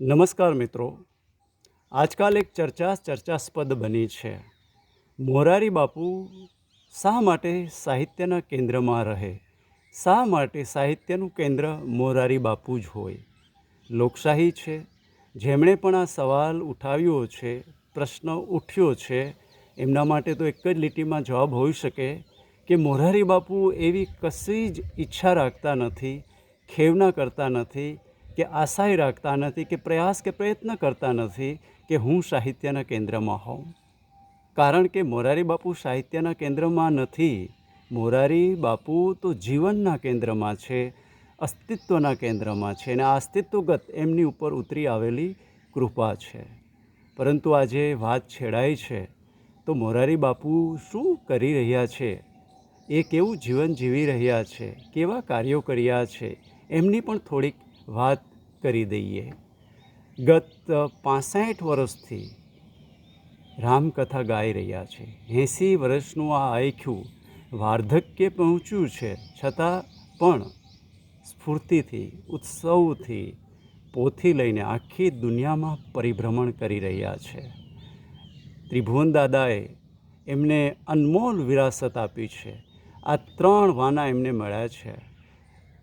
નમસ્કાર મિત્રો. આજકાલ એક ચર્ચા ચર્ચાસ્પદ બની છે. મોરારી બાપુ શા માટે સાહિત્યના કેન્દ્રમાં રહે? શા માટે સાહિત્યનું કેન્દ્ર મોરારી બાપુ જ હોય? લોકશાહી છે. જેમણે પણ આ સવાલ ઉઠાવ્યો છે, પ્રશ્ન ઉઠ્યો છે, એમના માટે તો એક જ લીટીમાં જવાબ હોઈ શકે કે મોરારી બાપુ એવી કશી જ ઈચ્છા રાખતા નથી, ખેવના કરતા નથી કે આશાય રાખતા નથી, કે પ્રયાસ કે પ્રયત્ન કરતા નથી કે હું સાહિત્યના કેન્દ્રમાં હોઉં. કારણ કે મોરારી બાપુ સાહિત્યના કેન્દ્રમાં નથી. મોરારી બાપુ તો જીવનના કેન્દ્રમાં છે, અસ્તિત્વના કેન્દ્રમાં છે અને આ અસ્તિત્વગત એમની ઉપર ઉતરી આવેલી કૃપા છે. પરંતુ આજે વાત છેડાઈ છે, તો મોરારી બાપુ શું કરી રહ્યા છે? એ કેવું જીવન જીવી રહ્યા છે? કેવા કાર્યો કર્યા છે? એમની પણ થોડીક વાત કરી દઈએ. ગત પાસઠ વર્ષથી રામકથા ગાઈ રહ્યા છે. એંસી વર્ષનું આ આખ્યું વાર્ધક્ય પહોંચ્યું છે. છતાં પણ સ્ફૂર્તિથી, ઉત્સવથી પોથી લઈને આખી દુનિયામાં પરિભ્રમણ કરી રહ્યા છે. ત્રિભુવન દાદાએ એમને અનમોલ વિરાસત આપી છે. આ ત્રણ વાના એમને મળ્યા છે.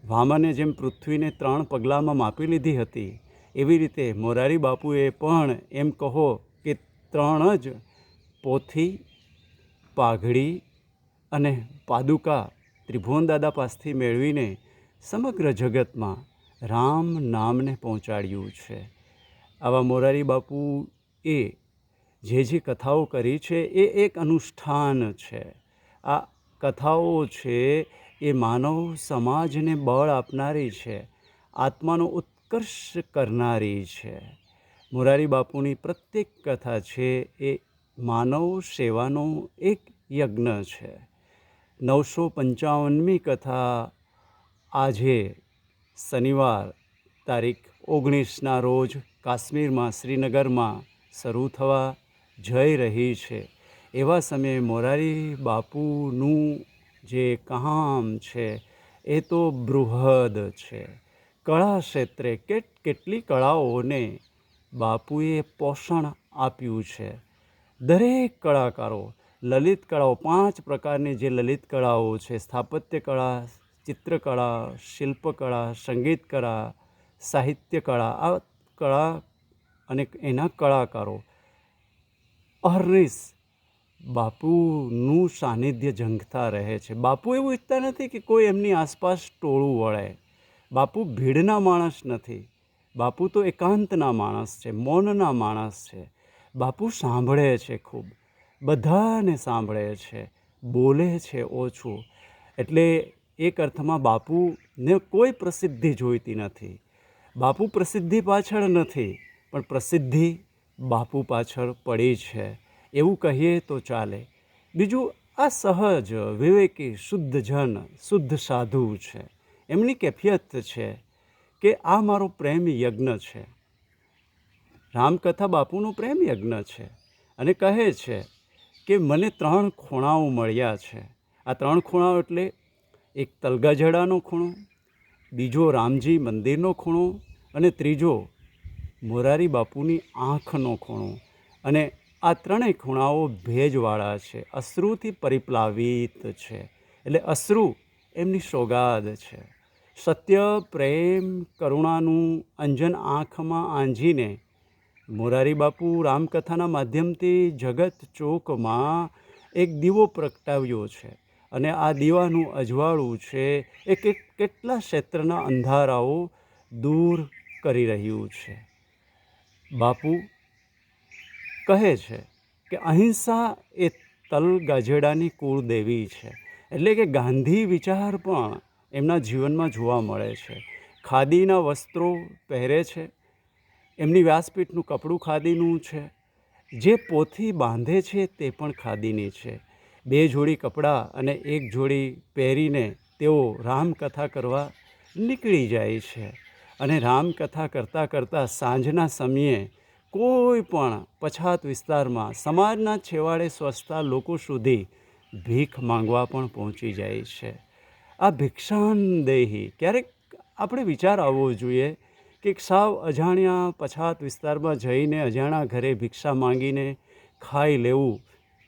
વામને જેમ પૃથ્વીને ત્રણ પગલામાં માપી લીધી હતી, એવી રીતે મોરારી બાપુએ પણ એમ કહો કે ત્રણ જ પોથી, પાઘડી અને પાદુકા ત્રિભુવન દાદા પાસેથી મેળવીને સમગ્ર જગતમાં રામ નામને પહોંચાડ્યું છે. આવા મોરારી બાપુ એ જે જે કથાઓ કરી છે, એ એક અનુષ્ઠાન છે. આ કથાઓ છે એ માનવ સમાજને બળ આપનારી છે, આત્માનો ઉત્કર્ષ કરનારી છે. મોરારી બાપુની પ્રત્યેક કથા છે, એ માનવ સેવાનો એક યજ્ઞ છે. નવસો પંચાવનમી કથા આજે શનિવાર, તારીખ ઓગણીસના રોજ કાશ્મીરમાં, શ્રીનગરમાં શરૂ થવા જઈ રહી છે. એવા સમયે મોરારી બાપુનું જે કામ છે, એ તો બૃહદ છે. કળા ક્ષેત્રે કેટ, કેટલી કળાઓને બાપુએ પોષણ આપ્યું છે. દરેક કલાકારો લલિત કળાઓ, પાંચ પ્રકારની જે લલિત કળાઓ છે, સ્થાપત્ય કળા, ચિત્રકળા, શિલ્પકળા, સંગીત કળા, સાહિત્ય કળા, આ કળા અને એના કલાકારો અહર્નિશ બાપુનું સાનિધ્ય ઝંખતા રહે છે. બાપુ એવું ઈચ્છતા નથી કે કોઈ એમની આસપાસ ટોળું વળે. બાપુ ભીડના માણસ નથી. બાપુ તો એકાંતના માણસ છે, મૌનના માણસ છે. બાપુ સાંભળે છે ખૂબ. બધાને સાંભળે છે, બોલે છે ઓછું. એટલે એક અર્થમાં બાપુને કોઈ પ્રસિદ્ધિ જોઈતી નથી. બાપુ પ્રસિદ્ધિ પાછળ નથી, પણ પ્રસિદ્ધિ બાપુ પાછળ પડી છે. એવું કહીએ તો ચાલે. બીજું, આ સહજ, વિવેકી, શુદ્ધ જન, શુદ્ધ સાધુ છે. એમની કેફિયત છે કે આ મારો પ્રેમ યજ્ઞ છે. રામકથા બાપુનો પ્રેમ યજ્ઞ છે અને કહે છે કે મને ત્રણ ખૂણાઓ મળ્યા છે. આ ત્રણ ખૂણાઓ એટલે એક તલગાજડાનો ખૂણો, બીજો રામજી મંદિરનો ખૂણો અને ત્રીજો મોરારી બાપુની આંખનો ખૂણો. અને આ ત્રણેય ખૂણાઓ ભેજવાળા છે. અશ્રુથી પરિપ્લાવિત છે. એટલે અશ્રુ એમની સોગાદ છે. સત્ય, પ્રેમ, કરુણાનું અંજન આંખમાં આંજીને મોરારી બાપુ રામકથાના માધ્યમથી જગત ચોકમાં એક દીવો પ્રગટાવ્યો છે અને આ દીવાનું અજવાળું છે એ કેટલા ક્ષેત્રના અંધારાઓ દૂર કરી રહ્યું છે. બાપુ કહે છે કે અહિંસા એ તલ ગાજેડાની કુળદેવી છે. એટલે કે ગાંધી વિચાર પણ એમના જીવનમાં જોવા મળે છે. ખાદીના વસ્ત્રો પહેરે છે. એમની વ્યાસપીઠનું કપડું ખાદીનું છે. જે પોથી બાંધે છે તે પણ ખાદીની છે. બે જોડી કપડાં અને એક જોડી પહેરીને તેઓ રામકથા કરવા નીકળી જાય છે. અને રામકથા કરતાં કરતાં સાંજના સમયે કોઈ પણ પછાત વિસ્તારમાં સમાજના છેવાડે સ્વસ્થતા લોકો સુધી ભીખ માંગવા પણ પહોંચી જાય છે. આ ભિક્ષાન દેહી. ક્યારેક આપણે વિચાર આવવો જોઈએ કે સાવ અજાણ્યા પછાત વિસ્તારમાં જઈને અજાણ્યા ઘરે ભિક્ષા માંગીને ખાઈ લેવું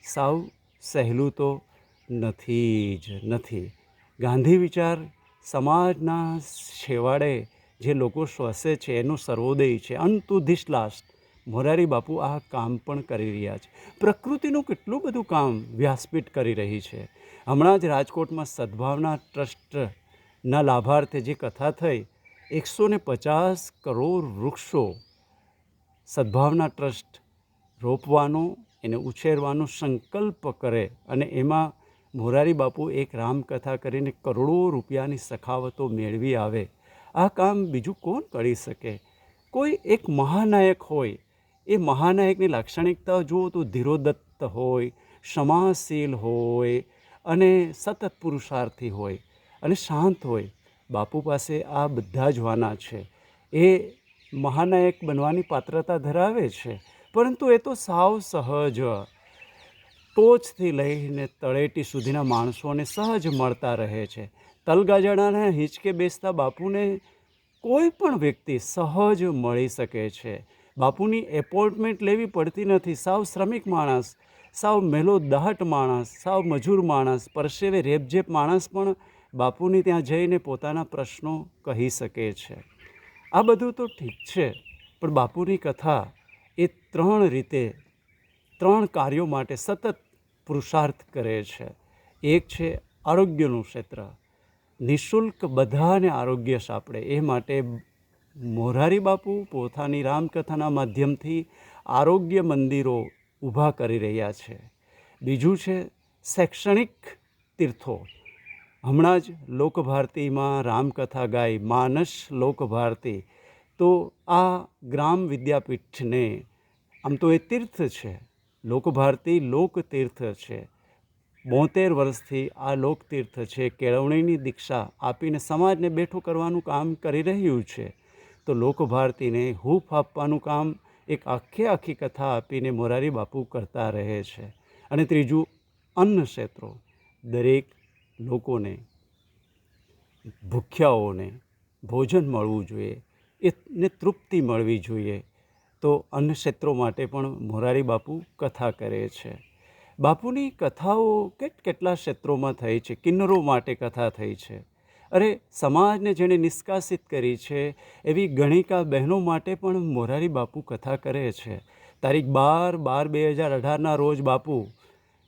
સાવ સહેલું તો નથી જ, નથી. ગાંધી વિચાર સમાજના છેવાડે જે લોકો શ્વસે છે એનો સર્વોદય છે. ધીસ લાસ્ટ મોરારી બાપુ આ કામ પણ કરી રહ્યા છે. પ્રકૃતિનું કેટલું બધું કામ વ્યાસપીઠ કરી રહી છે. હમણાં જ રાજકોટમાં સદભાવના ટ્રસ્ટના લાભાર્થે જે કથા થઈ એકસો ને પચાસ કરોડ વૃક્ષો સદભાવના ટ્રસ્ટ રોપવાનો, એને ઉછેરવાનો સંકલ્પ કરે અને એમાં મોરારી બાપુ એક રામકથા કરીને કરોડો રૂપિયાની સખાવતો મેળવી આવે. આ કામ બીજું કોણ કરી શકે? કોઈ એક મહાનાયક હોય એ મહાનાયકની લાક્ષણિકતા જુઓ તો ધીરોદત્ત હોય, ક્ષમાશીલ હોય અને સતત પુરુષાર્થી હોય અને શાંત હોય. બાપુ પાસે આ બધા જ વાના છે. એ મહાનાયક બનવાની પાત્રતા ધરાવે છે, પરંતુ એ તો સાવ સહજ ટોચથી લઈને તળેટી સુધીના માણસોને સહજ મળતા રહે છે. તલગાજડાના હિંચકે બેસતા બાપુને કોઈ પણ વ્યક્તિ સહજ મળી શકે છે. બાપુની એપોઇન્ટમેન્ટ લેવી પડતી નથી. સાવ શ્રમિક માણસ, સાવ મેલો દાહટ માણસ, સાવ મજૂર માણસ, પરસેવે રેપઝેપ માણસ પણ બાપુની ત્યાં જઈને પોતાના પ્રશ્નો કહી શકે છે. આ બધું તો ઠીક છે, પણ બાપુની કથા એ ત્રણ રીતે, ત્રણ કાર્યો માટે સતત પુરુષાર્થ કરે છે. એક છે આરોગ્યનું ક્ષેત્ર. નિઃશુલ્ક બધાને આરોગ્ય સાંપડે એ માટે મોરારી બાપુ પોતાની રામકથાના માધ્યમથી આરોગ્ય મંદિરો ઊભા કરી રહ્યા છે. બીજું છે શૈક્ષણિક તીર્થો. હમણાં જ લોકભારતીમાં રામકથા ગાઈ માનસ લોકભારતી. તો આ ગ્રામ વિદ્યાપીઠને આમ તો એ તીર્થ છે, લોકભારતી લોકતીર્થ છે. બોતેર વર્ષથી આ લોકતીર્થ છે. કેળવણીની દીક્ષા આપીને સમાજને બેઠો કરવાનું કામ કરી રહ્યું છે. તો લોકભારતીને હૂફ આપવાનું કામ એક આખે આખી કથા આપીને મોરારી બાપુ કરતા રહે છે. અને ત્રીજું, અન્ન ક્ષેત્રો દરેક લોકોને, ભૂખ્યાઓને ભોજન મળવું જોઈએ. એને તૃપ્તિ મળવી જોઈએ. તો અન્ન ક્ષેત્રો માટે પણ મોરારી બાપુ કથા કરે છે. બાપુની કથાઓ કેટ કેટલા ક્ષેત્રોમાં થઈ છે? કિન્નરો માટે કથા થઈ છે. અરે, સમાજને જેણે નિષ્કાસિત કરી છે, એવી ગણિકા બહેનો માટે પણ મોરારી બાપુ કથા કરે છે. તારીખ બાર બાર બે હજાર અઢારના રોજ બાપુ,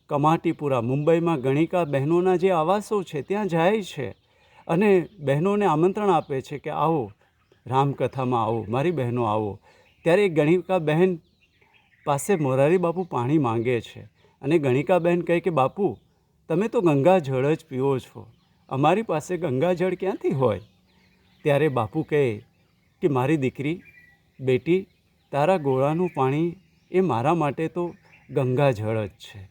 કમાટીપુરા, મુંબઈમાં ગણિકા બહેનોના જે આવાસો છે, ત્યાં જાય છે અને બહેનોને આમંત્રણ આપે છે કે આવો, રામકથામાં આવો, મારી બહેનો આવો. ત્યારે ગણિકા બહેન પાસે મોરારી બાપુ પાણી માંગે છે અને ગણિકા બહેન કહે કે, બાપુ, તમે તો ગંગા જળ જ પીવો છો. અમારી પાસે ગંગાજળ ક્યાંથી હોય? ત્યારે બાપુ કહે કે, મારી દીકરી, બેટી, તારા ગોળાનું પાણી એ મારા માટે તો ગંગાજળ જ છે.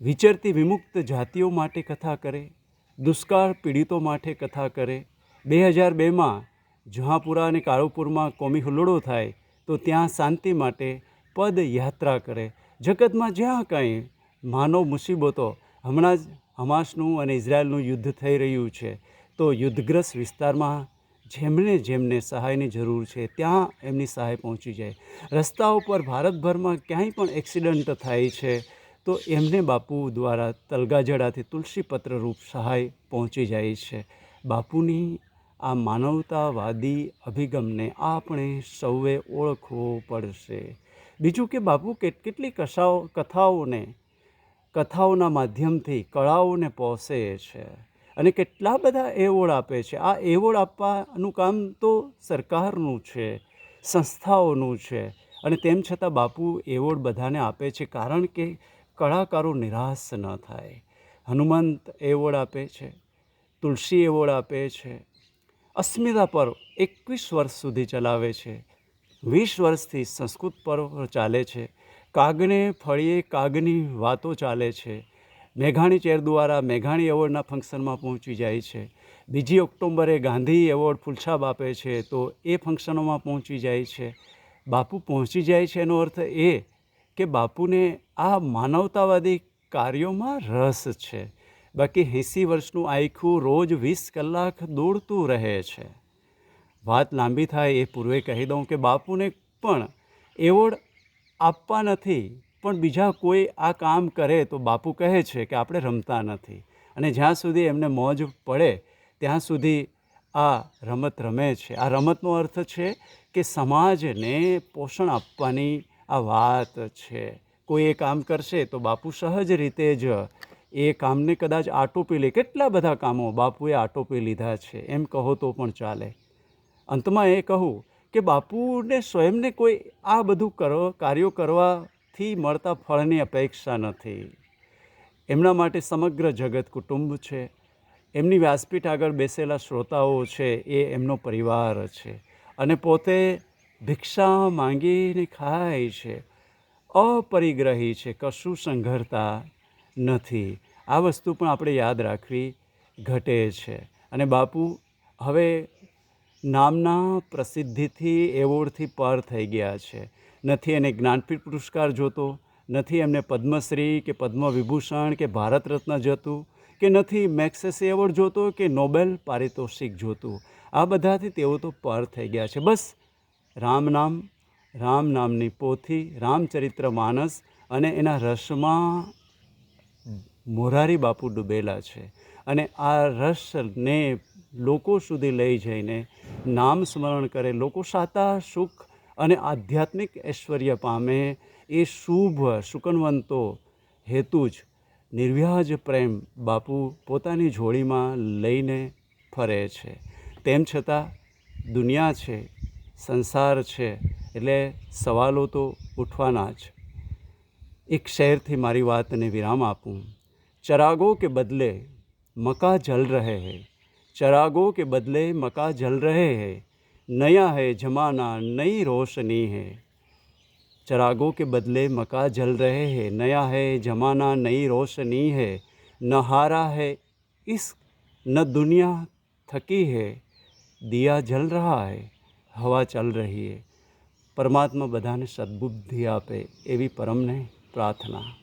વિચરતી વિમુક્ત જાતિઓ માટે કથા કરે, દુષ્કાળ પીડિતો માટે કથા કરે. બે હજાર બેમાં જહાંપુરા અને કાળુપુરમાં કોમી હુલ્લડો થાય તો ત્યાં શાંતિ માટે પદયાત્રા કરે. જગતમાં જ્યાં કંઈ માનવ મુસીબતો હમણાં જ હમાસનું અને ઇઝરાયલનું યુદ્ધ થઈ રહ્યું છે, તો યુદ્ધગ્રસ્ત વિસ્તારમાં જેમને જેમને સહાયની જરૂર છે, ત્યાં એમની સહાય પહોંચી જાય. રસ્તાઓ પર ભારતભરમાં ક્યાંય પણ એક્સિડન્ટ થાય છે, તો એમને બાપુ દ્વારા તલગાજડાથી તુલસીપત્ર રૂપ સહાય પહોંચી જાય છે. બાપુની આ માનવતાવાદી અભિગમને આપણે સૌએ ઓળખવો પડશે. બીજું કે બાપુ કેટ કેટલી કથાઓ કથાઓને કથાઓના માધ્યમથી કળાઓને પહોંચે છે અને કેટલા બધા એવોર્ડ આપે છે. આ એવોર્ડ આપવાનું કામ તો સરકારનું છે, સંસ્થાઓનું છે અને તેમ છતાં બાપુ એવોર્ડ બધાને આપે છે કારણ કે કલાકારો નિરાશ ન થાય. હનુમંત એવોર્ડ આપે છે, તુલસી એવોર્ડ આપે છે, અસ્મિતા પર્વ એકવીસ વર્ષ સુધી ચલાવે છે, વીસ વર્ષથી સંસ્કૃત પર્વ ચાલે છે કાગને ફળીએ, કાગની વાતો ચાલે છે. મેઘાણી ચેર દ્વારા મેઘાણી એવોર્ડના ફંક્શનમાં પહોંચી જાય છે. બીજી ઓક્ટોબરે ગાંધી એવોર્ડ ફુલછાબ આપે છે, તો એ ફંક્શનોમાં પહોંચી જાય છે. બાપુ પહોંચી જાય છે એનો અર્થ એ કે બાપુને આ માનવતાવાદી કાર્યોમાં રસ છે. બાકી એંસી વર્ષનું આખું રોજ વીસ કલાક દોડતું રહે છે. વાત લાંબી થાય એ પૂર્વે કહી દઉં કે બાપુને પણ એવોર્ડ આપવા નથી, પણ બીજા કોઈ આ કામ કરે તો બાપુ કહે છે કે આપણે રમતા નથી. અને જ્યાં સુધી એમને મોજ પડે, ત્યાં સુધી આ રમત રમે છે. આ રમતનો અર્થ છે કે સમાજને પોષણ આપવાની આ વાત છે. કોઈ એ કામ કરશે તો બાપુ સહજ રીતે જ એ કામને કદાચ આટોપી લે. કેટલા બધા કામો બાપુએ આટોપી લીધા છે, એમ કહો તો પણ ચાલે. અંતમાં એ કહું કે બાપુને સ્વયંને કોઈ આ બધું કરો, કાર્યો કરવાથી મળતા ફળની અપેક્ષા નથી. એમના માટે સમગ્ર જગત કુટુંબ છે. એમની વ્યાસપીઠ આગળ બેસેલા શ્રોતાઓ છે, એ એમનો પરિવાર છે. અને પોતે ભિક્ષા માંગીને ખાય છે. અપરિગ્રહી છે, કશું સંઘરતા નથી. આ વસ્તુ પણ આપણે યાદ રાખવી ઘટે છે. અને બાપુ, હવે નામના પ્રસિદ્ધિથી એવોર્ડથી પર થઈ ગયા છે. નથી એને જ્ઞાનપીઠ પુરસ્કાર જોતો, નથી એમને પદ્મશ્રી કે પદ્મવિભૂષણ કે ભારત રત્ન જોતું, કે નથી મેક્સેસી એવોર્ડ જોતો કે નોબેલ પારિતોષિક જોતું. આ બધાથી તેઓ તો પર થઈ ગયા છે. બસ, રામ નામ, રામ નામની પોથી, રામચરિત્ર માનસ અને એના રસમાં મોરારી બાપુ ડૂબેલા છે. અને આ રસને લોકો સુધી લઈ જઈને નામ સ્મરણ કરે, લોકો સાતા સુખ અને આધ્યાત્મિક ઐશ્વર્ય પામે, એ શુભ, સુકનવંતો હેતુ જ નિર્વ્યાજ પ્રેમ બાપુ પોતાની જોડીમાં લઈને ફરે છે. તેમ છતાં દુનિયા છે, સંસાર છે, એટલે સવાલો તો ઉઠવાના જ. એક શહેરથી મારી વાતને વિરામ આપું. ચરાગો કે બદલે મકા જલ રહે હૈ? चरागों के बदले मका जल रहे हैं। नया है जमाना, नई रोशनी है। चरागों के बदले मका जल रहे हैं। नया है जमाना, नई रोशनी है। न हारा है इस न दुनिया थकी है। दिया जल रहा है, हवा चल रही है। परमात्मा હે પરમાત્મા બધાને સદબુદ્ધિ एवी परम ने प्रार्थना।